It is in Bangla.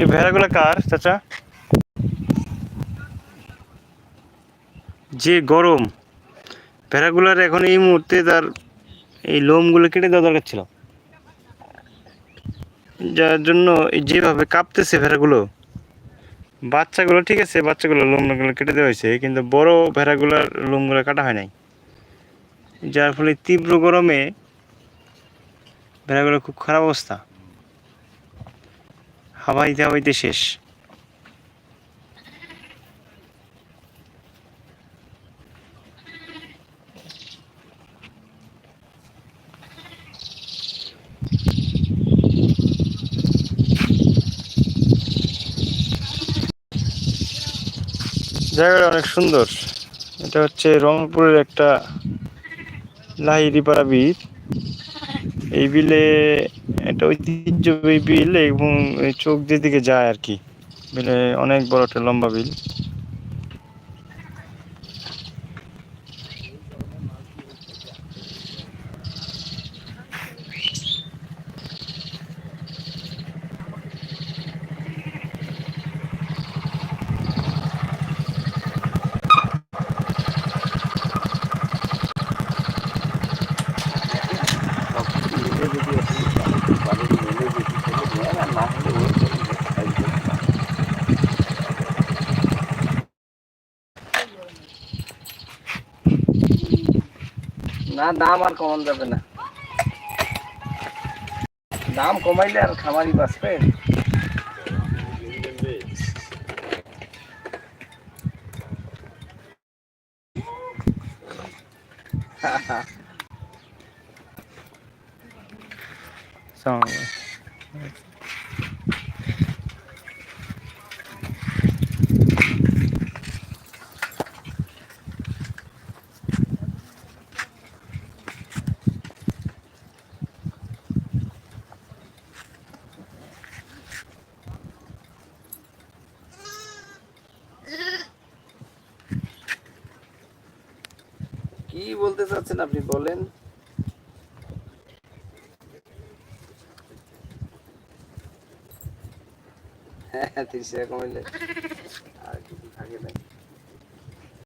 এই ভেড়াগুলো কার, চাচা? যে গরম। ভেড়াগুলোর এখন এই মুহূর্তে তার এই লোমগুলো কেটে দেওয়া দরকার ছিল। যার জন্য যেভাবে কাঁপতেছে ভেড়াগুলো। বাচ্চাগুলো, ঠিক আছে, বাচ্চাগুলো লোমগুলো কেটে দেওয়া হয়েছে, কিন্তু বড় ভেড়াগুলোর লোমগুলো কাটা হয় নাই। যার ফলে তীব্র গরমে ভেড়াগুলো খুব খারাপ অবস্থা। হাওয়াইতে হাওয়াইতে শেষ। জায়গাটা অনেক সুন্দর। এটা হচ্ছে রংপুরের একটা লাহিরিপাড়া বিল এই বিলে একটা ঐতিহ্যবাহী বিল এবং চোখ যেদিকে যায় আর কি। বিলে অনেক বড় একটা লম্বা বিল। না দাম আর কমান যাবে না দাম কমাইলে আর খামারি বাঁচবে সালামালাইকুম। কি বলতে চাচ্ছেন আপনি বলেন? হ্যাঁ তিরিশ টাকা কমাইলে। আর কিছু থাকে না।